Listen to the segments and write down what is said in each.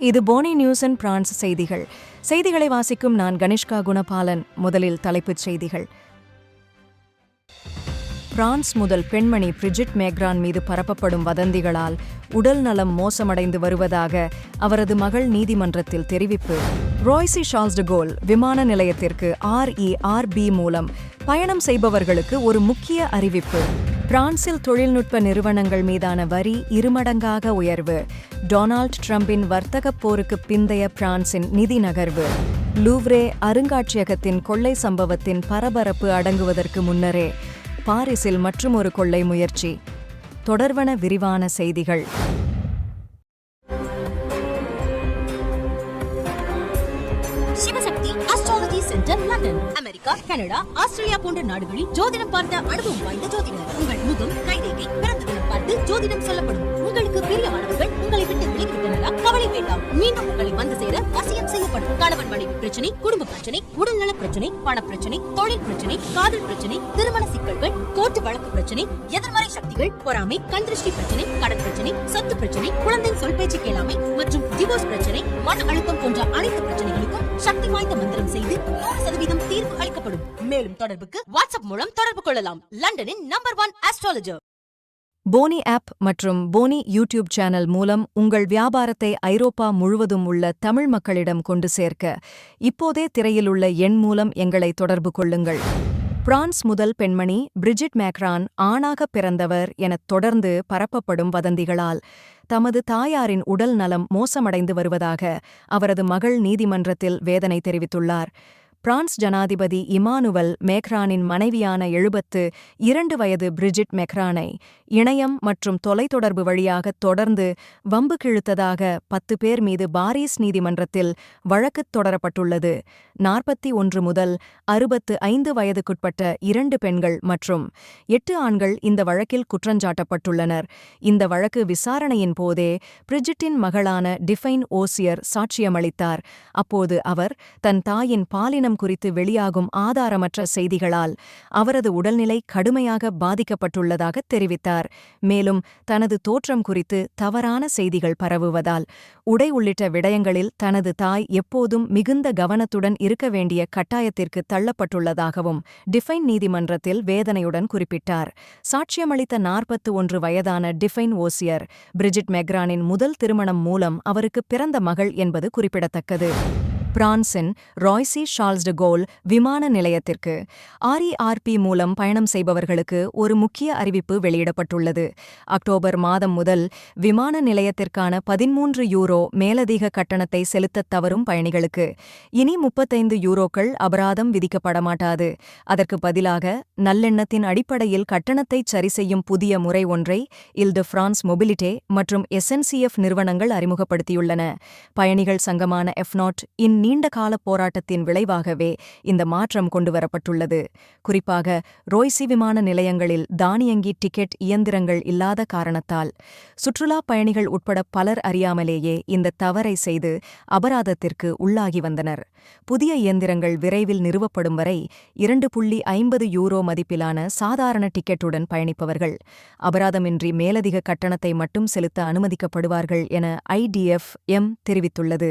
இது Fani news and France செய்திகள். செய்திகளை வாசிக்கும் நான் கணிஷ்கா குணபாலன். முதலில் தலைப்புச் செய்திகள். பிரான்ஸ் முதல் பெண்மணி பிரிஜிட் மேக்ரான் மீது பரப்பப்படும் வதந்திகளால் உடல் நலம் மோசமடைந்து வருவதாக அவரது மகள் நீதிமன்றத்தில் தெரிவிப்பு. ரோய்சி ஷால்ஸ் விமான நிலையத்திற்கு ஆர்இஆர்பி மூலம் பயணம் செய்பவர்களுக்கு ஒரு முக்கிய அறிவிப்பு. பிரான்சில் தொழில்நுட்ப நிறுவனங்கள் மீதான வரி இருமடங்காக உயர்வு. டொனால்ட் ட்ரம்பின் வர்த்தகப் போருக்கு பிந்தைய பிரான்சின் நிதி நகர்வு. லூவ்ரே அருங்காட்சியகத்தின் கொள்ளை சம்பவத்தின் பரபரப்பு அடங்குவதற்கு முன்னரே பாரிஸில் மற்றுமொரு கொள்ளை முயற்சி. தொடர்வன விரிவான செய்திகள். Sivasakthi centre London America Canada Australia போன்ற நாடுகளில் ஜோதிடம் பார்த்த அனுபவம் வாய்ந்த ஜோதிடர் உங்கள் முகம் கைரேகை பிறந்த தினம் பார்த்து ஜோதிடம் சொல்லப்படும். உங்களுக்கு பெரிய பிரியமானவர்கள் உங்களை விட்டு விலகிவிட்டனரா? வேண்டாம் மீண்டும் உங்களை வந்து சேர வசியம் செய்யப்படும். கணவன் மனைவி பிரச்சனை குடும்ப பிரச்சனை உடல்நல பிரச்சனை பண பிரச்சனை தொழில் பிரச்சனை காதல் பிரச்சனை திருமண சிக்கல்கள் கோர்ட்டு வழக்கு பிரச்சனை எதிர்மறை சக்திகள் பொறாமை கண் திருஷ்டி பிரச்சனை கடன் பிரச்சனை சொத்து பிரச்சனை குழந்தை சொல் பேச்சு கேளாமை மற்றும் டிவோர்ஸ் பிரச்சனை மன அழுத்தம் போன்ற அனைத்து பிரச்சனைகளுக்கும் சக்தி வாய்ந்த மந்திரம் செய்து நூறு சதவீதம் தீர்வு அளிக்கப்படும். மேலும் தொடர்புக்கு வாட்ஸ்அப் மூலம் தொடர்பு கொள்ளலாம். லண்டனின் நம்பர் ஒன் ஆஸ்ட்ராலஜர் போனி ஆப் மற்றும் போனி யூடியூப் சேனல் மூலம் உங்கள் வியாபாரத்தை ஐரோப்பா முழுவதும் உள்ள தமிழ் மக்களிடம் கொண்டு சேர்க்க இப்போதே திரையிலுள்ள எண் மூலம் எங்களை தொடர்பு கொள்ளுங்கள். பிரான்ஸ் முதல் பெண்மணி பிரிஜிட் மேக்ரான் ஆணாக பிறந்தவர் எனத் தொடர்ந்து பரப்பப்படும் வதந்திகளால் தமது தாயாரின் உடல் நலம் மோசமடைந்து வருவதாக அவரது மகள் நீதிமன்றத்தில் வேதனை தெரிவித்துள்ளார். பிரான்ஸ் ஜனாதிபதி இமானுவல் மேக்ரானின் மனைவியான எழுபத்து இரண்டு வயது பிரிஜிட் மெக்ரானை இணையம் மற்றும் தொலைத்தொடர்பு வழியாக தொடர்ந்து வம்பு கிழுத்ததாக பத்து பேர் மீது பாரிஸ் நீதிமன்றத்தில் வழக்குத் தொடரப்பட்டுள்ளது. நாற்பத்தி ஒன்று முதல் அறுபத்து ஐந்து வயதுக்குட்பட்ட இரண்டு பெண்கள் மற்றும் எட்டு ஆண்கள் இந்த வழக்கில் குற்றஞ்சாட்டப்பட்டுள்ளனர். இந்த வழக்கு விசாரணையின் போதே பிரிஜிட்டின் மகளான டிஃபைன் ஓசியர் சாட்சியமளித்தார். அப்போது அவர் தன் தாயின் பாலின பாலினம் குறித்து வெளியாகும் ஆதாரமற்ற செய்திகளால் அவரது உடல்நிலை கடுமையாக பாதிக்கப்பட்டுள்ளதாக தெரிவித்தார். மேலும் தனது தோற்றம் குறித்து தவறான செய்திகள் பரவுவதால் உடை உள்ளிட்ட விடயங்களில் தனது தாய் எப்போதும் மிகுந்த கவனத்துடன் இருக்க வேண்டிய கட்டாயத்திற்கு தள்ளப்பட்டுள்ளதாகவும் டிஃபைன் நீதிமன்றத்தில் வேதனையுடன் குறிப்பிட்டார். சாட்சியமளித்த நாற்பத்து ஒன்று வயதான டிஃபைன் ஓசியர் பிரிஜிட் மெக்ரானின் முதல் திருமணம் மூலம் அவருக்கு பிறந்த மகள் என்பது குறிப்பிடத்தக்கது. பிரான்சின் ராய்சி ஷார்ல்ஸ் டு கோல் விமான நிலையத்திற்கு ஆர்இஆர்பி மூலம் பயணம் செய்பவர்களுக்கு ஒரு முக்கிய அறிவிப்பு வெளியிடப்பட்டுள்ளது. அக்டோபர் மாதம் முதல் விமான நிலையத்திற்கான பதிமூன்று யூரோ மேலதிக கட்டணத்தை செலுத்தத் தவறும் பயணிகளுக்கு. இனி முப்பத்தைந்து யூரோக்கள் அபராதம் விதிக்கப்பட மாட்டாது அதற்கு பதிலாக நல்லெண்ணத்தின் அடிப்படையில் கட்டணத்தை சரி செய்யும் புதிய முறை ஒன்றை இல் டு பிரான்ஸ் மொபிலிட்டே மற்றும் எஸ்என்சிஎஃப் நிறுவனங்கள் அறிமுகப்படுத்தியுள்ளன. பயணிகள் சங்கமான எஃப்நாட் இன் நீண்ட கால போராட்டத்தின் விளைவாகவே இந்த மாற்றம் கொண்டுவரப்பட்டுள்ளது. குறிப்பாக ரோய்சி விமான நிலையங்களில் தானியங்கி டிக்கெட் இயந்திரங்கள் இல்லாத காரணத்தால் சுற்றுலாப் பயணிகள் உட்பட பலர் அறியாமலேயே இந்த தவறை செய்து அபராதத்திற்கு உள்ளாகி வந்தனர். புதிய இயந்திரங்கள் விரைவில் நிறுவப்படும் வரை இரண்டு புள்ளி ஐம்பது யூரோ மதிப்பிலான சாதாரண டிக்கெட்டுடன் பயணிப்பவர்கள் அபராதமின்றி மேலதிக கட்டணத்தை மட்டும் செலுத்த அனுமதிக்கப்படுவார்கள் என ஐடிஎஃப் எம் தெரிவித்துள்ளது.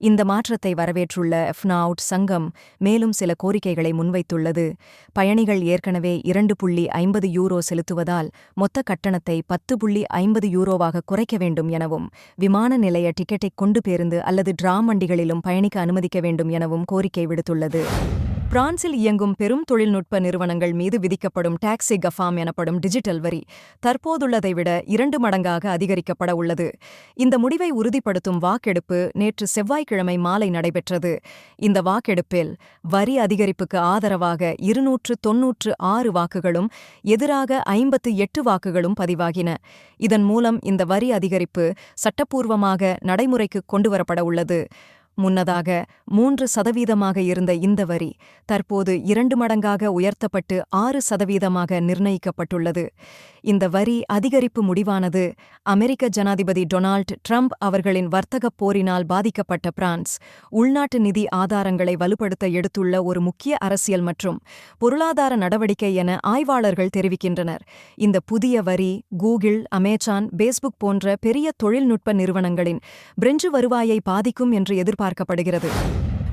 இந்த மாற்றத்தை வரவேற்றுள்ள எஃப்னாவுட் சங்கம் மேலும் சில கோரிக்கைகளை முன்வைத்துள்ளது. பயணிகள் ஏற்கனவே இரண்டு புள்ளி ஐம்பது யூரோ செலுத்துவதால் மொத்த கட்டணத்தை பத்து புள்ளி ஐம்பது யூரோவாக குறைக்க வேண்டும் எனவும் விமான நிலைய டிக்கெட்டை கொண்டு பேருந்து அல்லது டிராம் வண்டிகளிலும் பயணிக்க அனுமதிக்க வேண்டும் எனவும் கோரிக்கை விடுத்துள்ளது. பிரான்சில் இயங்கும் பெரும் தொழில்நுட்ப நிறுவனங்கள் மீது விதிக்கப்படும் டாக்ஸி கஃபாம் எனப்படும் டிஜிட்டல் வரி தற்போதுள்ளதை விட இரண்டு மடங்காக அதிகரிக்கப்பட உள்ளது. இந்த முடிவை உறுதிப்படுத்தும் வாக்கெடுப்பு நேற்று செவ்வாய்க்கிழமை மாலை நடைபெற்றது. இந்த வாக்கெடுப்பில் வரி அதிகரிப்புக்கு ஆதரவாக இருநூற்று தொன்னூற்று ஆறு வாக்குகளும் எதிராக ஐம்பத்து எட்டு வாக்குகளும் பதிவாகின. இதன் மூலம் இந்த வரி அதிகரிப்பு சட்டப்பூர்வமாக நடைமுறைக்கு கொண்டுவரப்பட உள்ளது. முன்னதாக மூன்று சதவீதமாக இருந்த இந்த வரி தற்போது இரண்டு மடங்காக உயர்த்தப்பட்டு ஆறு சதவீதமாக நிர்ணயிக்கப்பட்டுள்ளது. இந்த வரி அதிகரிப்பு முடிவானது. அமெரிக்க ஜனாதிபதி டொனால்ட் ட்ரம்ப் அவர்களின் வர்த்தகப் போரினால் பாதிக்கப்பட்ட பிரான்ஸ். உள்நாட்டு நிதி ஆதாரங்களை வலுப்படுத்த எடுத்துள்ள ஒரு முக்கிய அரசியல் மற்றும் பொருளாதார நடவடிக்கை என ஆய்வாளர்கள் தெரிவிக்கின்றனர். இந்த புதிய வரி கூகிள் அமேசான் பேஸ்புக் போன்ற பெரிய தொழில்நுட்ப நிறுவனங்களின் பிரெஞ்சு வருவாயை பாதிக்கும் என்று எதிர்பார்க்கப்படுகிறது.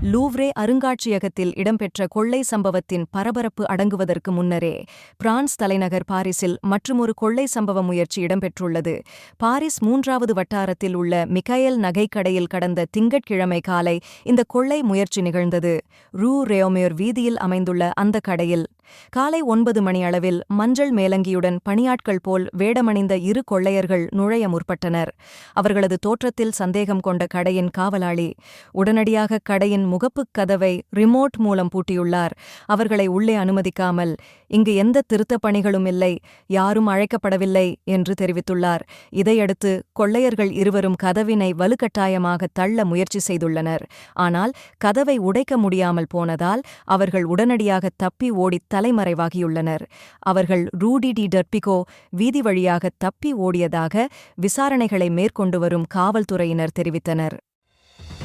லூவ்ரே அருங்காட்சியகத்தில் இடம்பெற்ற கொள்ளை சம்பவத்தின் பரபரப்பு அடங்குவதற்கு முன்னரே பிரான்ஸ் தலைநகர் பாரிஸில் மற்றுமொரு கொள்ளை சம்பவ முயற்சி இடம்பெற்றுள்ளது. பாரிஸ் மூன்றாவது வட்டாரத்தில் உள்ள மிகையல் நகைக்கடையில் கடந்த திங்கட்கிழமை காலை இந்த கொள்ளை முயற்சி நிகழ்ந்தது. ரூ. ரேயோமேர் வீதியில் அமைந்துள்ள அந்த கடையில் காலை ஒன்பது மணி அளவில் மஞ்சள் மேலங்கியுடன் பணியாட்கள் போல் வேடமணிந்த இரு கொள்ளையர்கள் நுழைய முற்பட்டனர். அவர்களது தோற்றத்தில் சந்தேகம் கொண்ட கடையின் காவலாளி உடனடியாக கடையின் முகப்புக் கதவை ரிமோட் மூலம் பூட்டியுள்ளார். அவர்களை உள்ளே அனுமதிக்காமல் இங்கு எந்த திருத்தப் பணிகளும் இல்லை யாரும் அழைக்கப்படவில்லை என்று தெரிவித்துள்ளார். இதையடுத்து கொள்ளையர்கள் இருவரும் கதவினை வலுக்கட்டாயமாக தள்ள முயற்சி செய்துள்ளனர். ஆனால் கதவை உடைக்க முடியாமல் போனதால் அவர்கள் உடனடியாக தப்பி ஓடித் தலைமறைவாகியுள்ளனர். அவர்கள் ரூடி டி டர்பிகோ வீதி வழியாக தப்பி ஓடியதாக விசாரணைகளை மேற்கொண்டு வரும் காவல்துறையினர் தெரிவித்தனர்.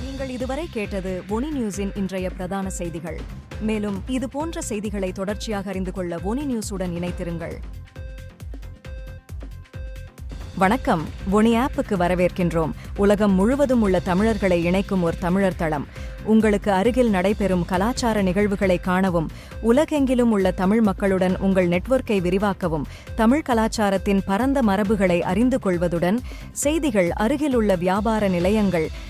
நீங்கள் இதுவரை கேட்டது ஒனி நியூஸின் இன்றைய பிரதான செய்திகள். மேலும் இது போன்ற செய்திகளை தொடர்ச்சியாக அறிந்து கொள்ள ஒனி நியூஸுடன் இணைத்திருங்கள் வணக்கம். ஒனி ஆப்புக்கு வரவேற்கின்றோம். உலகம் முழுவதும் உள்ள தமிழர்களை இணைக்கும் ஒரு தமிழர் தளம். உங்களுக்கு அருகில் நடைபெறும் கலாச்சார நிகழ்வுகளை காணவும் உலகெங்கிலும் உள்ள தமிழ் மக்களுடன் உங்கள் நெட்வொர்க்கை விரிவாக்கவும் தமிழ் கலாச்சாரத்தின் பரந்த மரபுகளை அறிந்து கொள்வதுடன் செய்திகள் அருகிலுள்ள வியாபார நிலையங்கள்